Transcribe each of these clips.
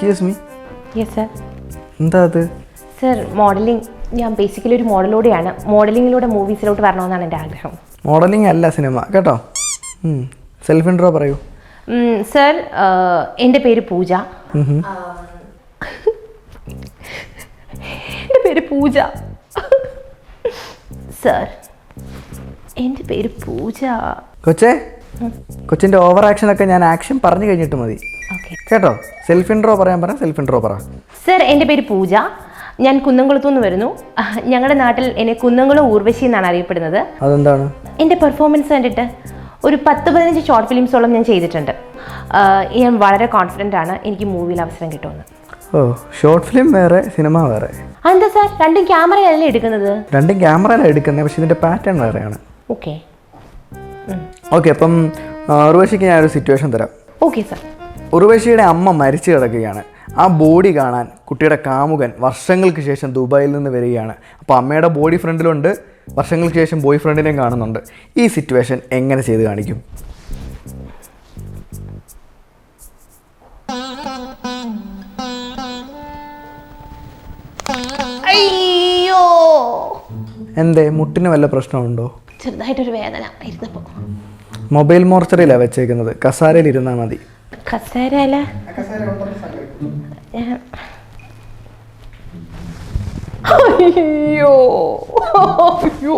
Excuse me yes sir എന്താ അത്? Sir modelling ഞാൻ ബേസിക്കലി ഒരു മോഡലോടെയാണ് മോഡലിങ്ങിലൂടെ മൂവീസിലോട്ട് വരണമെന്നാണ് എന്റെ ആഗ്രഹം. മോഡലിംഗ് അല്ല സിനിമ. കേട്ടോ? സെൽഫ് ഇൻട്രോ പറയൂ. സർ എന്റെ പേര് പൂജ. എന്റെ പേര് പൂജ. സർ എന്റെ പേര് പൂജ. കൊച്ചേ? കൊച്ചിന്റെ ഓവർ ആക്ഷൻ ഒക്കെ ഞാൻ ആക്ഷൻ പറഞ്ഞു കഴിഞ്ഞിട്ട് മതി. കേട്ടോ? സെൽഫ് ഇൻട്രോ പറയാൻ പറ സെൽഫ് ഇൻട്രോ പറ. സർ എന്റെ പേര് പൂജ. ഞാൻ കുന്നംകുളത്തു നിന്ന് വരുന്നു. ഞങ്ങളുടെ നാട്ടിൽ എന്നെ കുന്നംകുളം ഊർവശി എന്നാണ് അറിയപ്പെടുന്നത്. അതെന്താണ്? എന്റെ പെർഫോമൻസ് കണ്ടിട്ട് ഒരു പത്ത് പതിനഞ്ച് ഷോർട്ട് ഫിലിംസോളം ഞാൻ ചെയ്തിട്ടുണ്ട്. ഞാൻ വളരെ കോൺഫിഡന്റ് ആണ്. എനിക്ക് മൂവിയിൽ അവസരം കിട്ടുമെന്ന്. ഓ ഷോർട്ട് ഫിലിം വേറെ സിനിമ വേറെ. അതെന്താ സാർ രണ്ടും ക്യാമറയല്ലേ എടുക്കുന്നത്? രണ്ടും ക്യാമറയിലാണ് എടുക്കുന്നത് പക്ഷെ ഇതിന്റെ പാറ്റേൺ വേറെയാണ്. ഓക്കെ ഓക്കെ അപ്പം ഊർവശിക്ക് ഞാൻ ഒരു സിറ്റുവേഷൻ തരാം. ഓക്കെ സാർ ഉർവശിയുടെ അമ്മ മരിച്ചു കിടക്കുകയാണ്. ആ ബോഡി കാണാൻ കുട്ടിയുടെ കാമുകൻ വർഷങ്ങൾക്ക് ശേഷം ദുബായിൽ നിന്ന് വരികയാണ്. അപ്പോൾ അമ്മയുടെ ബോഡി ഫ്രണ്ടിലുണ്ട്. വർഷങ്ങൾക്ക് ശേഷം ബോയ് ഫ്രണ്ടിനെയും കാണുന്നുണ്ട്. ഈ സിറ്റുവേഷൻ എങ്ങനെ ചെയ്ത് കാണിക്കും? അയ്യോ! എന്തേ മുട്ടിന് വല്ല പ്രശ്നമുണ്ടോ? ചെറുതായിട്ടൊരു വേദന. ഇരുന്നപ്പോൾ മൊബൈൽ മോർച്ചറിയിലാണ് വെച്ചേക്കുന്നത്. കസാരയിൽ ഇരുന്നാൽ മതി. കസേര അല്ല ഞാൻ- അയ്യോ. അയ്യോ.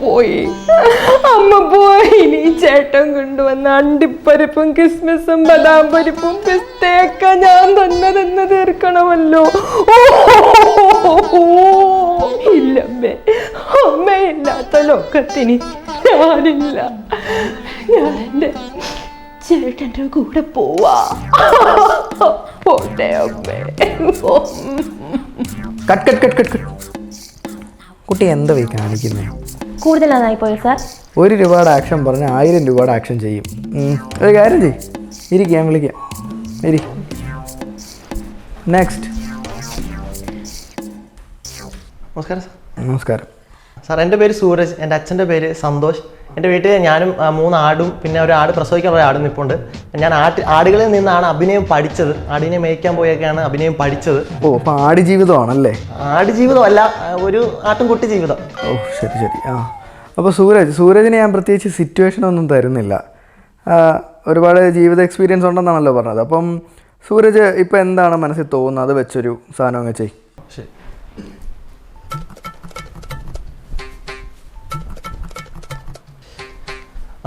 പോയി. അമ്മ പോയി. ഇനി ചേട്ടൻ കൊണ്ടുവന്ന അണ്ടിപ്പരിപ്പും കിസ്മിസും ബദാം പരിപ്പും പിസ്തയൊക്കെ ഞാൻ തന്നെ തന്നെ തീർക്കണമല്ലോ. ഇല്ലമ്മേ. അമ്മയില്ലാത്ത ലോകത്തിന് ഞാനില്ല. ഞാൻ എന്റെ ചേട്ടന്റെ കൂടെ പോവാ. പോട്ടെ അമ്മേ. Cut cut cut cut cut. കുട്ടി എന്താ പോയി കാണിക്കുന്നത് കൂടുതൽ അതായി പോയി സാർ ഒരു രൂപയുടെ ആക്ഷൻ പറഞ്ഞ ആയിരം രൂപയുടെ ആക്ഷൻ ചെയ്യും. ഒരു കാര്യം ചെയ് ഇരിക്കാൻ ഞാൻ വിളിക്കാം. ഇരി. നെക്സ്റ്റ് നമസ്കാരം സാർ നമസ്കാരം. സാർ എന്റെ പേര് സൂരജ് എന്റെ അച്ഛന്റെ പേര് സന്തോഷ്. എന്റെ വീട്ടിൽ ഞാനും മൂന്ന് ആടും പിന്നെ ഒരു ആട് പ്രസവിക്കാൻ ഒരു ആടും നിൽപ്പുണ്ട് ഞാൻ ആട്ട് ആടുകളിൽ നിന്നാണ് അഭിനയം പഠിച്ചത്. ആടിനെ മേയ്ക്കാൻ പോയൊക്കെയാണ് അഭിനയം പഠിച്ചത്. ഓ അപ്പൊ ആട് ജീവിതമാണല്ലേ? ആട് ജീവിതം അല്ല ഒരു ആട്ടുംകുട്ടി ജീവിതം. ഓ ശരി ശരി. ആ അപ്പോൾ സൂരജ് സൂരജിന് ഞാൻ പ്രത്യേകിച്ച് സിറ്റുവേഷൻ ഒന്നും തരുന്നില്ല. ഒരുപാട് ജീവിത എക്സ്പീരിയൻസ് ഉണ്ടെന്നാണല്ലോ പറഞ്ഞത്. അപ്പം സൂരജ് ഇപ്പം എന്താണ് മനസ്സിൽ തോന്നുന്നത്? അത് വെച്ചൊരു സാധനം അങ്ങ് ചെയ്യും. ശരി.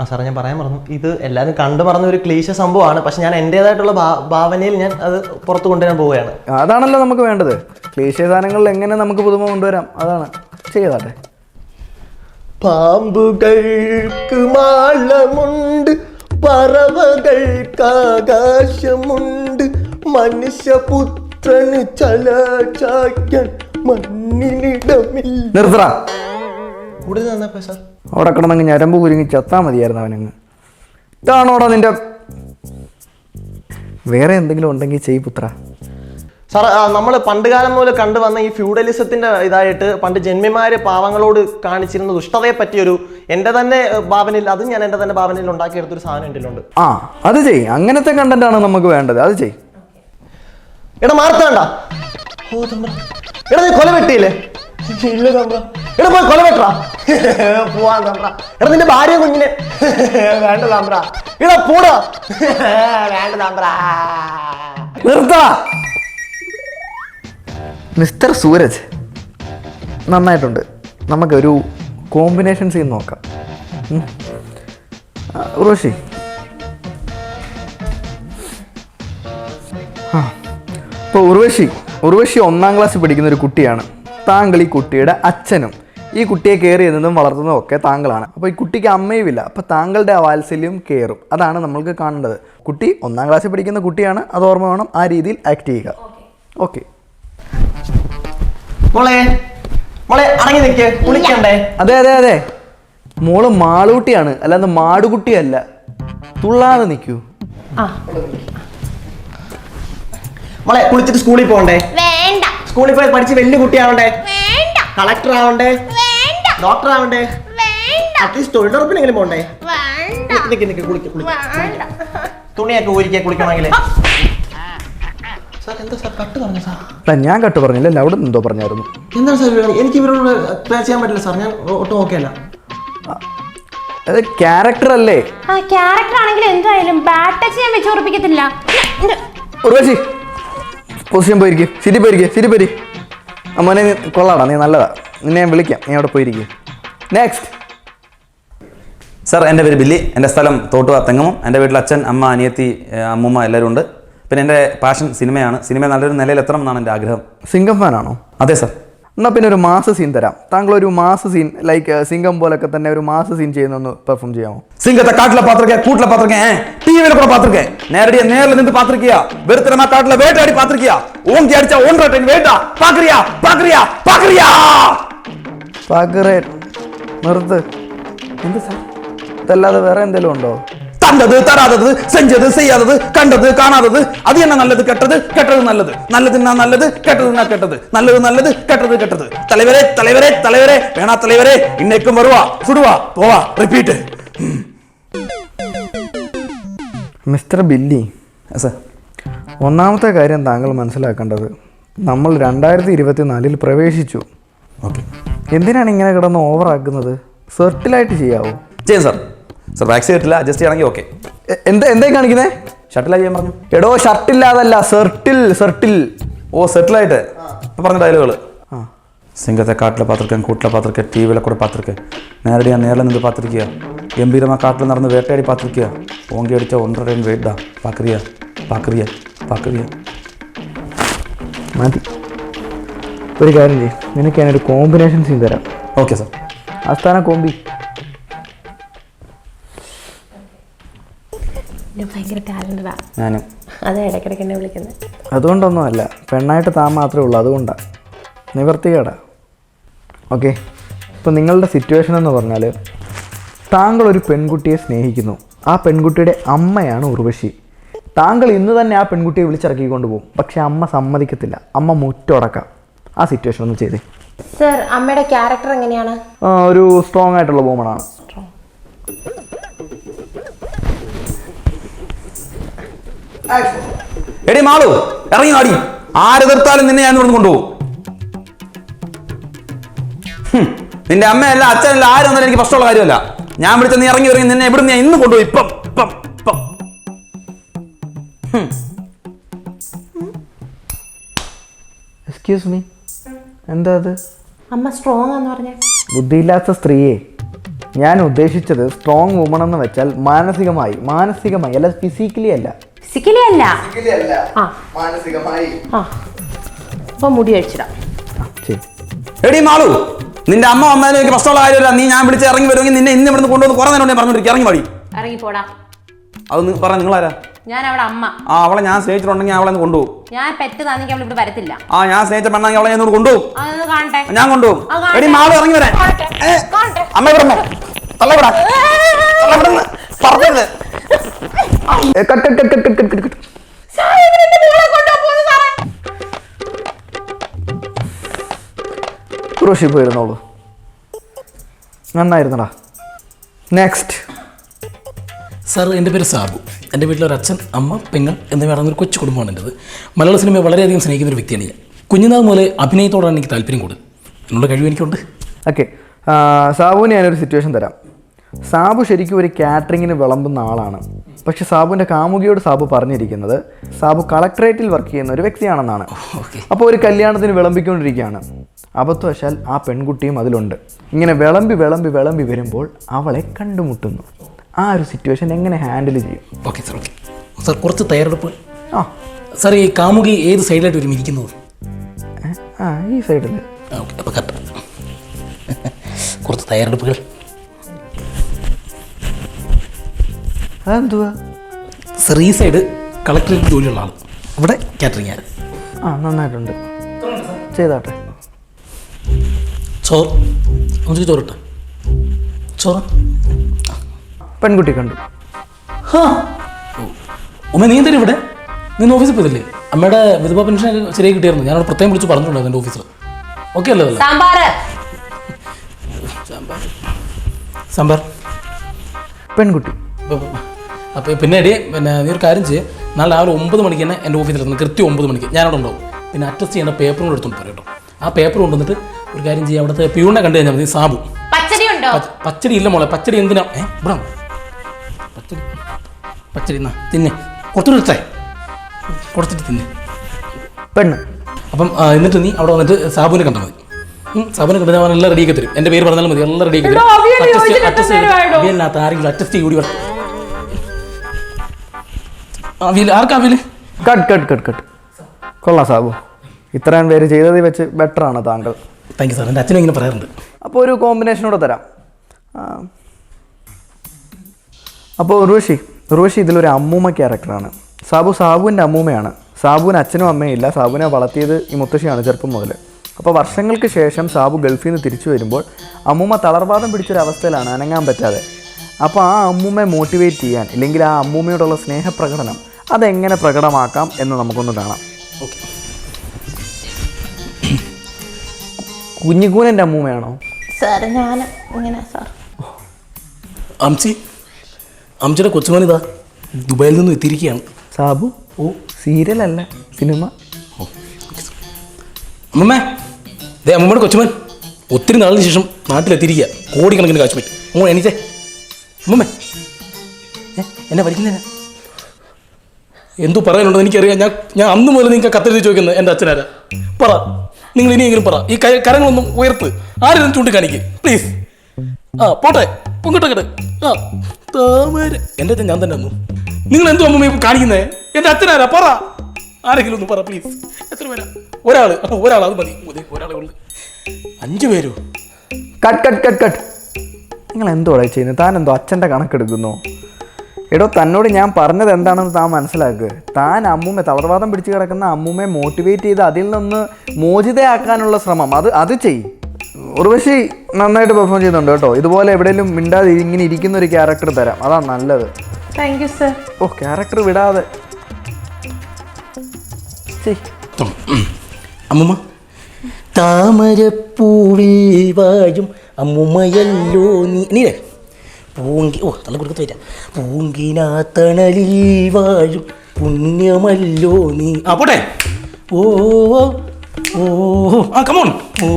ആ സാറേ ഞാൻ പറയാൻ മറന്നു. ഇത് എല്ലാവരും കണ്ടു മറന്ന ഒരു ക്ലീശ സംഭവമാണ്. പക്ഷെ ഞാൻ എന്റെതായിട്ടുള്ള ഭാ- ഭാവനയിൽ ഞാൻ അത് പുറത്ത് കൊണ്ടുവരാൻ പോവുകയാണ്. അതാണല്ലോ നമുക്ക് വേണ്ടത്. ക്ലീശ സാധനങ്ങളിൽ എങ്ങനെ നമുക്ക് പുതുമ കൊണ്ടുവരാം? അതാണ്. ചെയ്താട്ടെ. പാമ്പുകൾക്ക് മാളമുണ്ട് പറവകൾക്ക് ആകാശമുണ്ട്. മനുഷ്യപുത്രന് ചലചായ്ക്കാൻ മണ്ണിലിടമില്ല നിർത്തറ കൂടുതൽ നന്നാ സാർ. അവിടെ കിടന്നങ്ങ് ഞരമ്പ് കുരുങ്ങി ചത്താൽ മതിയായിരുന്നു അവനങ്ങ്. ഇതാണോടാ നിന്റെ വേറെ എന്തെങ്കിലും ഉണ്ടെങ്കിൽ ചെയ് പുത്ര. സാർ നമ്മൾ പണ്ട് കാലം മുതൽ കണ്ടുവന്ന ഈ ഫ്യൂഡലിസത്തിന്റെ ഇതായിട്ട് പണ്ട് ജന്മിമാര് പാവങ്ങളോട് കാണിച്ചിരുന്ന ദുഷ്ടതയെ പറ്റിയൊരു എന്റെ തന്നെ ഭാവനയിൽ അതും ഞാൻ എന്റെ തന്നെ ഭാവനയിൽ ഉണ്ടാക്കിയെടുത്തൊരു സാധനം എന്റെ ആ അത് ചെയ് അങ്ങനത്തെ കണ്ടന്റ് ആണ് നമുക്ക് വേണ്ടത്. അത് ചെയ് എടാ മാർത്താണ്ട. ഓ തമ്പ്ര. എടാ നീ കൊല വെട്ടിയില്ലേ? ഇല്ല തമ്പ്ര. എടാ പോയി കൊല വെട്ടറാ. പോവാൻ തമ്പ്ര. എടാ നിന്റെ ഭാര്യ കുഞ്ഞിനെ. വേണ്ട തമ്പ്ര. എടാ പോടാ. വേണ്ട തമ്പ്ര. നിർത്താ മിസ്റ്റർ സൂരജ് നന്നായിട്ടുണ്ട്. നമുക്കൊരു കോമ്പിനേഷൻ സീൻ നോക്കാം. റോഷി. ആ, ഇപ്പോൾ ഉർവശി ഉർവശി ഒന്നാം ക്ലാസ് പഠിക്കുന്ന ഒരു കുട്ടിയാണ്. താങ്കൾ ഈ കുട്ടിയുടെ അച്ഛനും. ഈ കുട്ടിയെ കെയർ ചെയ്യുന്നതും വളർത്തുന്നതും ഒക്കെ താങ്കളാണ്. അപ്പോൾ ഈ കുട്ടിക്ക് അമ്മയുമില്ല അപ്പോൾ താങ്കളുടെ വാത്സല്യം കെയറും അതാണ് നമ്മൾക്ക് കാണേണ്ടത്. കുട്ടി ഒന്നാം ക്ലാസ്സിൽ പഠിക്കുന്ന കുട്ടിയാണ്. അത് ഓർമ്മ വേണം. ആ രീതിയിൽ ആക്ട് ചെയ്യുക. ഓക്കെ മോളെ മോളെ അടങ്ങി നിൽക്ക് കുളിക്കണ്ടേ അതെ അതെ അതെ. മോൾ മാളൂട്ടിയാണ്. അല്ലാതെ മാടുകുട്ടിയല്ല. തുള്ളാതെ നിൽക്കൂ ആ. മോളെ കുളിച്ചിട്ട് സ്കൂളിൽ പോകണ്ടേ? വേണ്ട. സ്കൂളിൽ പോയി പഠിച്ച് വലിയ കുട്ടിയാവണ്ടേ? വേണ്ട. കളക്ടർ ആവണ്ടേ? ഡോക്ടർ ആവണ്ടേ? വേണ്ട. അറ്റ്ലീസ്റ്റ് തൊഴിലുറപ്പിനെങ്കിലും പോണ്ടേ? വേണ്ട. നിക്ക് നിക്ക് കുളിക്ക് കുളിക്ക് വേണ്ട. തുണിയൊക്കെ ഊരിക്കാൻ കുളിക്കണമെങ്കിൽ സാർ എന്താ സാർ കട്ട് പറഞ്ഞു സാർ? അല്ല ഞാൻ കട്ട് പറഞ്ഞില്ല അവിടെ എന്തോ പറഞ്ഞായിരുന്നു. എന്താണ് സാർ എനിക്ക് ഇവരോട് പ്ലേ ചെയ്യാൻ പറ്റില്ല സാർ. ഞാൻ ഒട്ടും ഓക്കെ അല്ല. അത് ക്യാരക്ടർ അല്ലേ? ആ ക്യാരക്ടർ ആണെങ്കിൽ എന്തായാലും ബാഡ് ടച്ച് ഞാൻ വെച്ച് ഉറപ്പിക്കത്തില്ല. ഉർവശി പൊസിഷൻ പോയിരിക്കും സിരി പോയിരിക്കും സിരി പോരി അമ്മനെ നീ കൊള്ളാടാ നീ നല്ലതാ. നിന്നെ ഞാൻ വിളിക്കാം നീ അവിടെ പോയിരിക്കും. നെക്സ്റ്റ് സാർ എന്റെ പേര് ബില്ലി. എന്റെ സ്ഥലം തോട്ടുവാ തെങ്ങമം. എന്റെ വീട്ടിൽ അച്ഛൻ അമ്മ അനിയത്തി അമ്മുമ്മ അമ്മൂമ്മ എല്ലാവരും ഉണ്ട്. പിന്നെ എന്റെ പാഷൻ സിനിമയാണ്. സിനിമ നല്ലൊരു നിലയിൽ എത്തണം എന്നാണ് എന്റെ ആഗ്രഹം. സിംഗം ഫാനാണോ? അതെ സാർ എന്നാൽ പിന്നെ ഒരു മാസ് സീൻ തരാം താങ്കൾ ഒരു മാസ് സീൻ ലൈക്ക് സിംഗം പോലൊക്കെ തന്നെ ഒരു മാസ് സീൻ ചെയ്യുന്നൊന്ന് പെർഫോം ചെയ്യാമോ சிங்கத்தை காட்டுல பாத்திருக்கேன் கூட்டுல பாத்திருக்கேன் டிவியில கூட பாத்திருக்கேன் நேரடியா நேர்ல நின்று பாத்திருக்கியா வெறுத்தனமா காட்டுல வேட்டையாடி பாத்திருக்கியா ஓங்கி அடிச்சா ஒன்றரை டன் வேட்டா பாக்குறியா பாக்குறியா பாக்குறியா പാക്കറേ നിർത്ത് എന്ത് സാർ ഇതല്ലാതെ വേറെ എന്തെങ്കിലും ഉണ്ടോ തന്നത് തരാതത് സെഞ്ചത് ചെയ്യാതത് കണ്ടത് കാണാതത് അത് തന്നെ നല്ലത് കെട്ടത് കെട്ടത് നല്ലത്. നല്ലതിനാ നല്ലത് കെട്ടതിനാ കെട്ടത്. നല്ലത് നല്ലത് കെട്ടത് കെട്ടത്. തലവരെ തലവരെ തലവരെ വേണാ തലവരെ. ഇന്നേക്കും വരുവാ സുടുവാ പോവാ റിപ്പീറ്റ് മിസ്റ്റർ ബില്ലി സർ ഒന്നാമത്തെ കാര്യം താങ്കൾ മനസ്സിലാക്കേണ്ടത്. നമ്മൾ രണ്ടായിരത്തി ഇരുപത്തി നാലിൽ പ്രവേശിച്ചു. ഓക്കെ. എന്തിനാണ് ഇങ്ങനെ കിടന്ന് ഓവറാക്കുന്നത് സെർട്ടിലായിട്ട് ചെയ്യാവോ? ചെയ്യാം സാർ സർ വാക്സിൻ കിട്ടില്ല അഡ്ജസ്റ്റ് ചെയ്യണമെങ്കിൽ ഓക്കെ എന്താ എന്തായി കാണിക്കുന്നത് ഷർട്ടിലായി ഞാൻ പറഞ്ഞു. എടോ ഷർട്ടില്ലാതല്ല സെർട്ടിൽ സെർട്ടിൽ ഓ സെർട്ടിലായിട്ട് ഇപ്പം പറഞ്ഞ ഡയലോഗുകൾ ആ. സിംഗത്തെ കാട്ടിലെ പാത്രക്കാൻ കൂട്ടിലെ പാത്രക്ക ടി വിയിലെ കൂടെ പാത്രക്ക്. ഞാൻ നേരിൽ നിന്ന് പാത്രിക്കുക ഗംഭീരമായ കാട്ടിൽ നടന്ന് വേട്ടയാടി പാത്രിക്കുക ഓങ്കി അടിച്ച ഒന്നര ടൈം വെയിറ്റാ പാക്രിയ പാക്രിയ പാക്രിയ മതി. ഒരു കാര്യം ചെയ്യും. നിനക്ക് ഞാനൊരു കോമ്പിനേഷൻ സീൻ തരാം. ഓക്കെ സാർ ആസ്ഥാന കോമ്പി ഞാനും. അതെ ഇടയ്ക്കിടയ്ക്ക് എന്നെ വിളിക്കുന്നത് അതുകൊണ്ടൊന്നും അല്ല. പെണ്ണായിട്ട് താൻ മാത്രമേ ഉള്ളൂ അതുകൊണ്ടാണ് നിവർത്തികേടാ. ഓക്കെ. ഇപ്പം നിങ്ങളുടെ സിറ്റുവേഷൻ എന്ന് പറഞ്ഞാൽ താങ്കൾ ഒരു പെൺകുട്ടിയെ സ്നേഹിക്കുന്നു. ആ പെൺകുട്ടിയുടെ അമ്മയാണ് ഉർവശി. താങ്കൾ ഇന്ന് തന്നെ ആ പെൺകുട്ടിയെ വിളിച്ചിറക്കിക്കൊണ്ട് പോകും. പക്ഷേ അമ്മ സമ്മതിക്കത്തില്ല. അമ്മ മുറ്റടക്കാം. ആ സിറ്റുവേഷൻ ഒന്ന് ചെയ്തേ. സർ അമ്മയുടെ ക്യാരക്ടർ എങ്ങനെയാണ്? ഒരു സ്ട്രോങ് ആയിട്ടുള്ള വുമണാണ് എടി മാളു ഇറങ്ങി നാടി ആര് തീർത്താലും നിന്നെ ഞാൻ ഇവിടുന്ന് കൊണ്ടുപോകും. ഹും, നിന്റെ അമ്മയല്ല അച്ഛനല്ല ആരും വന്നാലും എനിക്ക് പ്രശ്നമുള്ള കാര്യമല്ല. ഞാൻ വിളിച്ച നീ ഇറങ്ങി ഇറങ്ങി നിന്നെ എവിടെ ഞാൻ ഇന്ന് കൊണ്ടുപോയി? ഇപ്പം ഇപ്പം ഇപ്പം. എക്സ്ക്യൂസ് മീ എന്താ അത്? അമ്മ സ്ട്രോങ് എന്ന് പറഞ്ഞേ. ബുദ്ധിയില്ലാത്ത സ്ത്രീയെ ഞാൻ ഉദ്ദേശിച്ചത് സ്ട്രോങ് വുമൺ എന്ന് വെച്ചാൽ മാനസികമായി മാനസികമായി അല്ല ഫിസിക്കലി അല്ല. ഫിസിക്കലി അല്ല ആ. മാനസികമായി. ആ. അപ്പൊ മുടി അഴിച്ചിടാം. എടി മാളു നിന്റെ അമ്മ വന്നാലും എനിക്ക് പ്രശ്നമുള്ള കാര്യമില്ല. നീ ഞാൻ വിളിച്ച് ഇറങ്ങി വരുമെങ്കിൽ നിന്നെ ഇന്ന് ഇവിടുന്ന് കൊണ്ടുവന്ന് കുറേ നേരം ഞാൻ പറഞ്ഞിരിക്കും ഇറങ്ങി പോടാ അത് പറ നിങ്ങളാരാ? ഞാൻ അവിടെ അമ്മ. ആ അവളെ ഞാൻ സ്നേഹിച്ചിട്ടുണ്ടെങ്കിൽ അവളെ കൊണ്ടുപോകും. ഞാൻ പെറ്റ് താന്നെങ്കിൽ അവൾ ഇവിടെ വരത്തില്ല. ആ ഞാൻ സ്നേഹിച്ച പെണ്ണാങ്കിൽ അവളെ ഞാൻ കൊണ്ടുപോകും. കാണട്ടെ. ഞാൻ കൊണ്ടുപോകും. എടി മാളു ഇറങ്ങി വരാൻ. കാണട്ടെ. ഏ, കാണട്ടെ. അമ്മ ഇവിടെ തള്ളവിടാ. തള്ളവിടുന്ന്. പറഞ്ഞത് കട്ട്. പോയിരുന്നോളൂ നന്നായിരുന്നടാ. നെക്സ്റ്റ് സാർ എന്റെ പേര് സാബു. എന്റെ വീട്ടിലൊരു അച്ഛൻ അമ്മ പെങ്ങൾ എന്നിവ അടങ്ങുന്ന ഒരു കൊച്ചു കുടുംബമാണ് എന്റെത്. മലയാള സിനിമയെ വളരെയധികം സ്നേഹിക്കുന്ന ഒരു വ്യക്തിയാണ് ഞാൻ. കുഞ്ഞുനാൾ മുതലേ അഭിനയത്തോടാണ് എനിക്ക് താല്പര്യം കൂടുതൽ. എന്നുള്ള കഴിവ് എനിക്കുണ്ട്. ഓക്കെ സാബുവിന് ഞാനൊരു സിറ്റുവേഷൻ തരാം. സാബു ശരിക്കും ഒരു കാറ്ററിങ്ങിന് വിളമ്പുന്ന ആളാണ്. പക്ഷെ സാബുവിന്റെ കാമുകിയോട് സാബു പറഞ്ഞിരിക്കുന്നത് സാബു കളക്ടറേറ്റിൽ വർക്ക് ചെയ്യുന്ന ഒരു വ്യക്തിയാണെന്നാണ്. അപ്പോൾ ഒരു കല്യാണത്തിന് വിളമ്പിക്കൊണ്ടിരിക്കുകയാണ്. അബദ്ധവശാൽ ആ പെൺകുട്ടിയും അതിലുണ്ട്. ഇങ്ങനെ വിളമ്പി വിളമ്പി വിളമ്പി വരുമ്പോൾ അവളെ കണ്ടുമുട്ടുന്നു. ആ ഒരു സിറ്റുവേഷൻ എങ്ങനെ ഹാൻഡിൽ ചെയ്യും? Okay sir okay. സാർ കുറച്ച് തയ്യാറെടുപ്പ്. ആ. സാർ ഈ കാമുകി ഏത് സൈഡിലായിട്ട് വരും ഇരിക്കുന്നത്? ആ ഈ സൈഡിൽ ഓക്കെ അപ്പോൾ കറക്റ്റ്. കുറച്ച് തയ്യാറെടുപ്പുകൾ. അതെന്തുവാ സാർ സൈഡ് കളക്ടറേറ്റ് ജോലിയുള്ള ആൾ ഇവിടെ കാറ്ററിംഗ് ആണ്. ആ നന്നായിട്ടുണ്ട്. ചെയ്താട്ടെ. ചോറ്. നമുക്ക് ചോറിട്ടെ. ചോറ്. പെൺകുട്ടി കണ്ടു. ഹാ. ഉമ്മ നീ എന്തായാലും ഇവിടെ? നിന്ന് ഓഫീസിൽ പോയില്ലേ അമ്മയുടെ വിധവാ പെൻഷൻ ശരിയായി കിട്ടിയായിരുന്നു. ഞാൻ അവിടെ പ്രത്യേകം വിളിച്ച് പറഞ്ഞിട്ടുണ്ടായിരുന്നു എന്റെ ഓഫീസിൽ ഓക്കെ അല്ലേ സാമ്പാർ സാമ്പാറ്. സാമ്പാർ. പെൺകുട്ടി. അപ്പോൾ പിന്നെ എടി പിന്നെ നീ ഒരു കാര്യം ചെയ്യ്. നാളെ രാവിലെ ഒമ്പത് മണിക്ക് തന്നെ എന്റെ ഓഫീസിൽ എത്തുന്നു കൃത്യം ഒമ്പത് മണിക്ക് ഞാനവിടെ ഉണ്ടാവും. പിന്നെ അറ്റസ്റ്റ് ചെയ്യേണ്ട പേപ്പറും കൂടെ എടുത്തോണ്ട് പോരും കേട്ടോ. ആ പേപ്പർ കൊണ്ടുവന്നിട്ട് ഒരു കാര്യം ചെയ്യാം അവിടുത്തെ പ്യൂണിനെ കണ്ടു കഴിഞ്ഞാൽ മതി സാബു. പച്ചടി ഉണ്ടോ? പച്ചടി ഇല്ല മോളെ പച്ചടി എന്തിനാ? ഏ ഇവിടെ പച്ചടി. പച്ചടി എന്നാ തിന്നെ. കുറച്ചുകൂടി എടുത്തേ. കുറച്ചിട്ട് തിന്നെ. പെണ്ണ്. അപ്പം എന്നിട്ട് നീ അവിടെ വന്നിട്ട് സാബുവിനെ കണ്ടാൽ മതി. സാബുവിനെ കണ്ടാൽ അവൻ എല്ലാം റെഡിയാക്കി തരും. എന്റെ പേര് പറഞ്ഞാലും മതി എല്ലാം റെഡിയാക്കി തരും. അറ്റസ്റ്റ് അറ്റസ്റ്റ് ആരെങ്കിലും അറ്റസ്റ്റ് ചെയ്യൂടി പറ ആർക്കാ കട്ട് കട്ട് കട്ട് കട്ട്. കൊള്ളാം സാബു. ഇത്രയും പേര് ചെയ്തതിൽ വെച്ച് ബെറ്റർ ആണ് താങ്കൾ. താങ്ക് യു സാർ എന്റെ അച്ഛനും ഇങ്ങനെ പറയാറുണ്ട്. അപ്പോൾ ഒരു കോമ്പിനേഷനോടെ തരാം. അപ്പോൾ ഉർവശി ഉർവശി ഇതിലൊരു അമ്മൂമ്മ ക്യാരക്ടറാണ് സാബു സാബുവിന്റെ അമ്മൂമ്മയാണ്. സാബുവിന് അച്ഛനും അമ്മയും ഇല്ല. സാബുവിനെ വളർത്തിയത് ഈ മുത്തശ്ശിയാണ് ചെറുപ്പം മുതൽ അപ്പോൾ വർഷങ്ങൾക്ക് ശേഷം സാബു ഗൾഫിൽ നിന്ന് തിരിച്ചു വരുമ്പോൾ അമ്മൂമ്മ തളർവാദം പിടിച്ചൊരവസ്ഥയിലാണ് അനങ്ങാൻ പറ്റാതെ. അപ്പോൾ ആ അമ്മൂമ്മയെ മോട്ടിവേറ്റ് ചെയ്യാൻ ഇല്ലെങ്കിൽ ആ അമ്മൂമ്മയോടുള്ള സ്നേഹപ്രകടനം അതെങ്ങനെ പ്രകടമാക്കാം എന്ന് നമുക്കൊന്ന് കാണാം. ഓക്കെ. കുഞ്ഞിക്കൂനന്റെ അമ്മൂമ്മയാണോ? സാർ ഞാൻ ഇങ്ങനെ സാർ. അംസി അംസിയുടെ കൊച്ചുമോൻ ദുബായിൽ നിന്നും എത്തിയിരിക്കുകയാണ്. സാബു ഓ സീരിയലല്ല സിനിമ. അമ്മമ്മേ ദേ അമ്മമ്മയുടെ കൊച്ചുമോൻ ഒത്തിരി നാളിന് ശേഷം നാട്ടിലെത്തിയിരിക്കുക. കോടിക്കണക്കിന് കാശ് പറ്റും അമ്മ എണീച്ചേ. അമ്മമ്മേ. എന്നെ വലിക്കുന്നതിനാ? എന്തോ പറയാനുണ്ടോ എനിക്കറിയാം. ഞാൻ ഞാൻ അന്ന് മുതൽ നിങ്ങൾക്ക് കത്തെഴുതി ചോദിക്കുന്നത് എന്റെ അച്ഛനാരാ. പറ. നിങ്ങൾ ഇനിയെങ്കിലും പറ. ഈ കര- കരങ്ങളൊന്നും ഉയർത്ത്. ആരെങ്കിലും ചൂണ്ടിക്കാണിക്ക്? പ്ലീസ് ആ പോട്ടെ. പൊങ്കിട്ടൊക്കെ ആ താമര. എന്റെ അച്ഛൻ ഞാൻ തന്നെ അന്നു നിങ്ങൾ എന്തോ അമ്മ കാണിക്കുന്നേ? എന്റെ അച്ഛനാരാ? പറ. ആരെങ്കിലും ഒന്ന് പറ പ്ലീസ് എത്ര പേരാ? ഒരാൾ. ആ, ഒരാൾ അത് മതി. ഒരാളെ ഉള്ളു. അഞ്ചു പേരോ? Cut cut cut cut. നിങ്ങൾ എന്തോടാ ചെയ്യുന്നത്? താൻ എന്തോ അച്ഛന്റെ കണക്കെടുക്കുന്നു. എടോ തന്നോട് ഞാൻ പറഞ്ഞത് എന്താണെന്ന് താൻ മനസ്സിലാക്കുക താൻ അമ്മൂമ്മ തളർവാദം പിടിച്ചു കിടക്കുന്ന അമ്മൂമ്മയെ മോട്ടിവേറ്റ് ചെയ്ത് അതിൽ നിന്ന് മോചിതയാക്കാനുള്ള ശ്രമം. അത് അത് ചെയ്. ഉർവശി നന്നായിട്ട് പെർഫോം ചെയ്യുന്നുണ്ട് കേട്ടോ. ഇതുപോലെ എവിടെയെങ്കിലും മിണ്ടാതെ ഇങ്ങനെ ഇരിക്കുന്ന ഒരു ക്യാരക്ടർ തരാം. അതാ നല്ലത്. താങ്ക് യു സർ ഓ ക്യാരക്ടർ വിടാതെ. അമ്മൂമ്മ അമ്മുമ്മ. താമരപ്പൂവിൽ വാഴും അമ്മൂമ്മയല്ലോ നീ. നീലേ പൂങ്കി ഓ തള്ളി കൊടുക്കത്ത് വരാം പൂങ്കിനാത്തണലിൽ വാഴും പുണ്യമല്ലോ നീ. ആ പോട്ടെ. ഓ ഓ ആ കമോൺ ഓ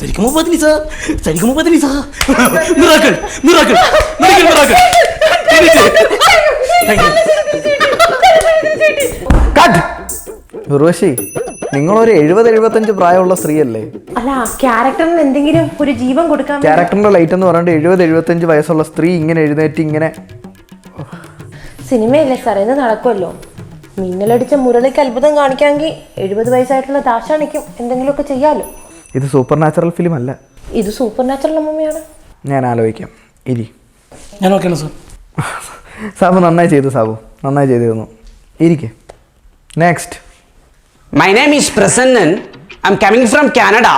സരിക്കുമോ പതിനി സാ സരിക്കുമോ പതിനി സാ miracle miracle. Miracle miracle. Cut. Urvashi. നിങ്ങളൊരു എഴുപത് എഴുപത്തഞ്ച് പ്രായമുള്ള സ്ത്രീയല്ലേ? അല്ല ക്യാരക്ടറിന് എന്തെങ്കിലും ഒരു ജീവൻ കൊടുക്കാൻ ക്യാരക്ടറിന്റെ ലൈറ്റ് എന്ന് പറഞ്ഞിട്ട് എഴുപത് എഴുപത്തഞ്ച് വയസ്സുള്ള സ്ത്രീ ഇങ്ങനെ എഴുന്നേറ്റ് ഇങ്ങനെ സിനിമയല്ലേ സാറേ ഇത് നടക്കുമല്ലോ മിന്നലടിച്ച മുരളിക്ക് അത്ഭുതം കാണിക്കാമെങ്കിൽ എഴുപത് വയസ്സായിട്ടുള്ള ദാശാണിക്കും എന്തെങ്കിലുമൊക്കെ ചെയ്യാലോ. ഇത് സൂപ്പർ നാച്ചുറൽ ഫിലിം അല്ല. ഇത് സൂപ്പർ നാച്ചുറൽ അമ്മമ്മയാണ്. ഞാൻ ആലോചിക്കാം. ഇരി. ഞാൻ ഓക്കെയാണ് സാർ സാബു നന്നായി ചെയ്തു സാബു. നന്നായി ചെയ്തിരുന്നു. ഇരിക്കെ. Next My name is Prasannan. I'm coming from Canada.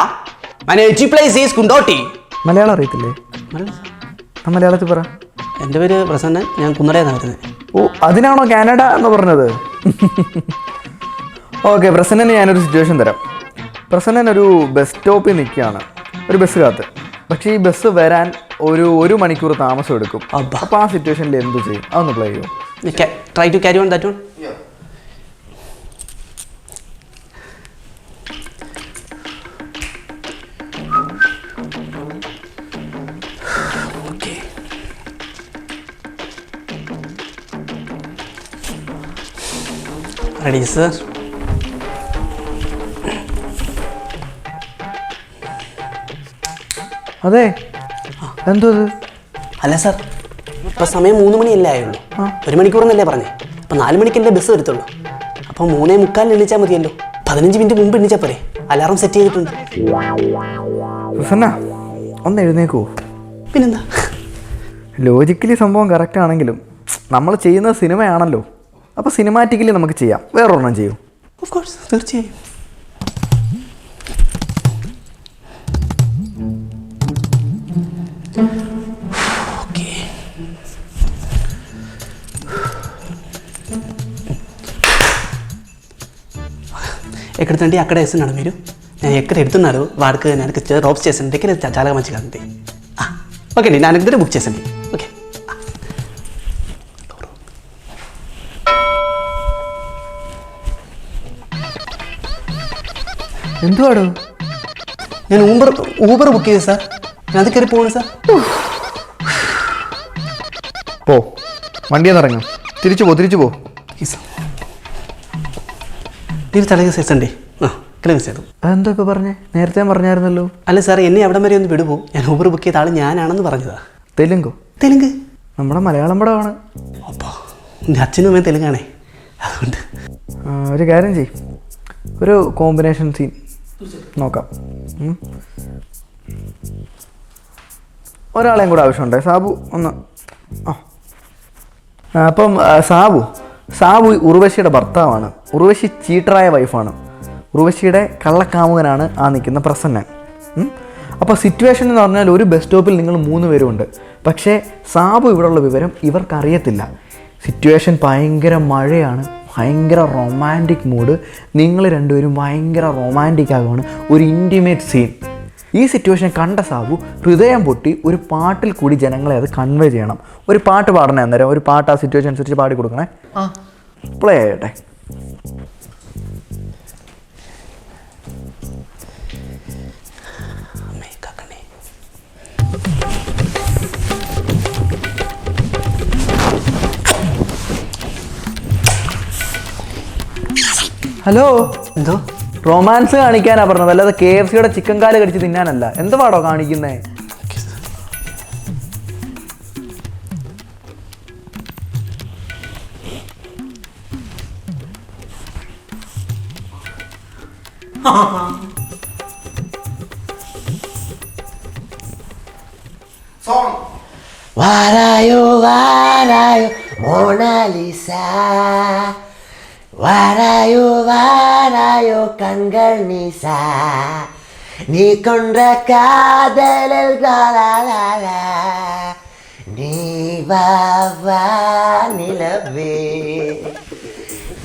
My native place is Kundoti. Malayalam അറിയത്തില്ലേ? ആ മലയാളത്തിൽ പറ. എന്റെ പേര് പ്രസന്നൻ. ഞാൻ കുന്നടയെന്നാണ് വരുന്നത്. ഓ അതിനാണോ കാനഡ എന്ന് പറഞ്ഞത്? ഓക്കെ പ്രസന്നന് ഞാനൊരു സിറ്റുവേഷൻ തരാം. പ്രസന്നൻ ഒരു ബസ് സ്റ്റോപ്പിൽ നിൽക്കുകയാണ്. ഒരു ബസ് കാത്ത് പക്ഷേ ഈ ബസ് വരാൻ ഒരു ഒരു മണിക്കൂർ താമസം എടുക്കും. അബ്ബാ. അപ്പോൾ ആ സിറ്റുവേഷനിൽ എന്ത് ചെയ്യും? അതൊന്ന് പ്ലേ ചെയ്യും. Try to carry on that one ready sir അതെ. എന്തോ അല്ല സാർ ഇപ്പൊ സമയം മൂന്ന് മണിയല്ലേ ആയുള്ളൂ. ഒരു മണിക്കൂറെന്നല്ലേ പറഞ്ഞേ. അപ്പൊ നാല് മണിക്കല്ലേ ബസ് വരത്തുള്ളൂ. അപ്പൊ മൂന്നേ മുക്കാലിന് എണ്ണിച്ചാൽ മതിയല്ലോ. പതിനഞ്ച് മിനിറ്റ് മുമ്പ് എണ്ണിച്ചാൽ പോരെ. അലാറം സെറ്റ് ചെയ്തിട്ടുണ്ട്. ഒന്ന് എഴുന്നേക്കൂ. പിന്നെന്താ? ലോജിക്കലി സംഭവം കറക്റ്റ് ആണെങ്കിലും നമ്മൾ ചെയ്യുന്ന സിനിമയാണല്ലോ അപ്പോൾ സിനിമാറ്റിക്കലി നമുക്ക് ചെയ്യാം. വേറൊരെണ്ണം ചെയ്യൂ. ഓഫ് കോഴ്സ് തീർച്ചയായും ఎక్కడంటే అక్కడ వేస్తున్నాడు మీరు. నేను ఎక్కడ ఎడుతున్నారు? వాడికి నేను రోప్స్ చేసాను దగ్గర చాలా మంచిగా ఉంది. ఓకే అండి. నా దగ్గర బుక్ చేసండి എന്തുവാടോ? ഞാൻ ഊബർ ഊബർ ബുക്ക് ചെയ്തു സാർ ഞാൻ അത് കയറി പോകണു സാർ പോ. വണ്ടിയെന്ന് ഇറങ്ങും. തിരിച്ചു പോ തിരിച്ചു പോ. തിരി തലക് സേസണ്ടേ ആ കിളക് സേതു അതെന്താ ഇപ്പോൾ പറഞ്ഞേ? നേരത്തെ പറഞ്ഞായിരുന്നല്ലോ. അല്ല സാർ എന്നെ അവിടം വരെ ഒന്ന് വിടുപോ ഞാൻ ഊബർ ബുക്ക് ചെയ്ത ആൾ ഞാനാണെന്ന് പറഞ്ഞതാ. തെലുങ്കോ? തെലുങ്ക്? നമ്മുടെ മലയാളം പടമാണ്. അപ്പോ എന്റെ അച്ഛനും അമ്മയും തെലുങ്കാണേ. അതുകൊണ്ട്. ഒരു കാര്യം ചെയ്യും. ഒരു കോമ്പിനേഷൻ സീൻ നോക്കാം. ഒരാളെയും കൂടെ ആവശ്യമുണ്ട്? സാബു ഒന്ന്. ആ, അപ്പം സാബു. സാബു ഉർവശിയുടെ ഭർത്താവാണ്. ഉർവശി ചീട്ടറായ വൈഫാണ് ഉർവശിയുടെ കള്ളക്കാമുകനാണ് ആ നിൽക്കുന്ന പ്രസന്നൻ. അപ്പോൾ സിറ്റുവേഷൻ എന്ന് പറഞ്ഞാൽ ഒരു ബസ് സ്റ്റോപ്പിൽ നിങ്ങൾ മൂന്ന് പേരുമുണ്ട്. പക്ഷേ സാബു ഇവിടെയുള്ള വിവരം ഇവർക്കറിയത്തില്ല. സിറ്റുവേഷൻ ഭയങ്കര മഴയാണ്. ഭയങ്കര റൊമാന്റിക് മൂഡ് നിങ്ങൾ രണ്ടുപേരും ഭയങ്കര റൊമാന്റിക് ആകുവാണ് ഒരു ഇന്റിമേറ്റ് സീൻ ഈ സിറ്റുവേഷൻ കണ്ട സാബു ഹൃദയം പൊട്ടി ഒരു പാട്ടിൽ കൂടി ജനങ്ങളെ അത് കൺവേ ചെയ്യണം. ഒരു പാട്ട് പാടണേ അന്നേരം. ഒരു പാട്ട് ആ സിറ്റുവേഷൻ അനുസരിച്ച് പാടി കൊടുക്കണേ. പ്ലേ ചെയ്യട്ടെ. ഹലോ എന്തോ? റൊമാൻസ് കാണിക്കാനാ പറഞ്ഞത്. അല്ലാതെ കെ എഫ് സിയുടെ ചിക്കൻ കാൽ കടിച്ച് തിന്നാനല്ല. എന്ത് പാടോ കാണിക്കുന്നേ? വാരായോ വാരായോ മോണാലിസ. വാരായോ വാരായോ കൺകൾ നിസ നീ കൊണ്ട കാതലിൽ ലാലാലാല. നീ വാ വാ നിലവേ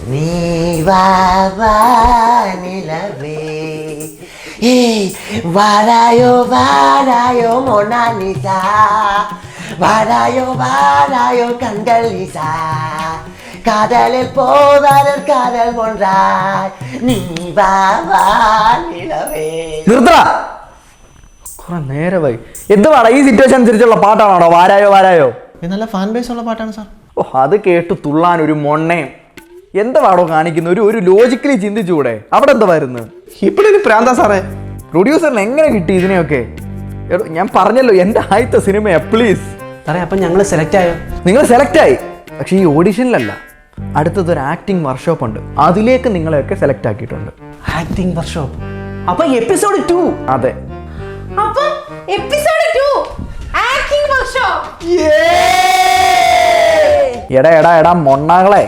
നീ വാ വാ നിലവേ ഏയ് വാരായോ വാരായോ മൊണാലിസ വാരായോ വാരായോ കണ്ടൽ காதலில் போதாரர் காதல் ஒன்றாய் நீ வா வா நிலவே നിർത്തടാ. കുറെ നേരമായി. എന്തുവാടാ ഈ സിറ്റുവേഷൻ അനുസരിച്ചുള്ള പാട്ടാണോ വാരായോ വാരായോ? ഇത് നല്ല ഫാൻ ബേസ് ഉള്ള പാട്ടാണ് സാർ. ഓ അത് കേട്ട് തുള്ളാൻ ഒരു മൊണ്ണയും എന്തുവാടോ കാണിക്കുന്ന? ഒരു ഒരു ലോജിക്കലി ചിന്തിച്ചുകൂടെ അവിടെ എന്താ വരുന്നത് ഇപ്പോഴൊരു പ്രാന്താ സാറേ. പ്രൊഡ്യൂസറിന് എങ്ങനെ കിട്ടി ഇതിനെയൊക്കെ? ഞാൻ പറഞ്ഞല്ലോ എന്റെ ആദ്യത്തെ സിനിമയാ പ്ലീസ് സാറേ അപ്പം ഞങ്ങൾ സെലക്ട് ആയോ? നിങ്ങൾ സെലക്ട് ആയി. പക്ഷേ ഈ ഓഡിഷനിലല്ല അടുത്തത് ഒരു ആക്ടിംഗ് വർക്ക്ഷോപ്പ് ഉണ്ട്. അതിലേക്ക് നിങ്ങളെയൊക്കെ സെലക്ട് ആക്കിയിട്ടുണ്ട്. ആക്ടിംഗ് വർക്ക്ഷോപ്പ് അപ്പൊ എപ്പിസോഡ് ടു അതെ. അപ്പം എപ്പിസോഡ് ടു ആക്ടിംഗ് വർക്ക്ഷോപ്പ് എടാ എടാ എടാ മൊണ്ണാകളെ.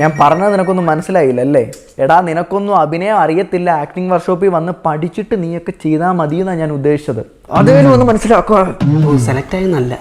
ഞാൻ പറഞ്ഞത് നിനക്കൊന്നും മനസ്സിലായില്ല അല്ലേ എടാ നിനക്കൊന്നും അഭിനയം അറിയത്തില്ല. ആക്ടിംഗ് വർക്ക്ഷോപ്പിൽ വന്ന് പഠിച്ചിട്ട് നീയൊക്കെ ചെയ്താൽ മതി എന്നാണ് ഞാൻ ഉദ്ദേശിച്ചത്. അതേലും ഒന്ന് മനസ്സിലാക്കുക സെലക്ട് ആയി നല്ല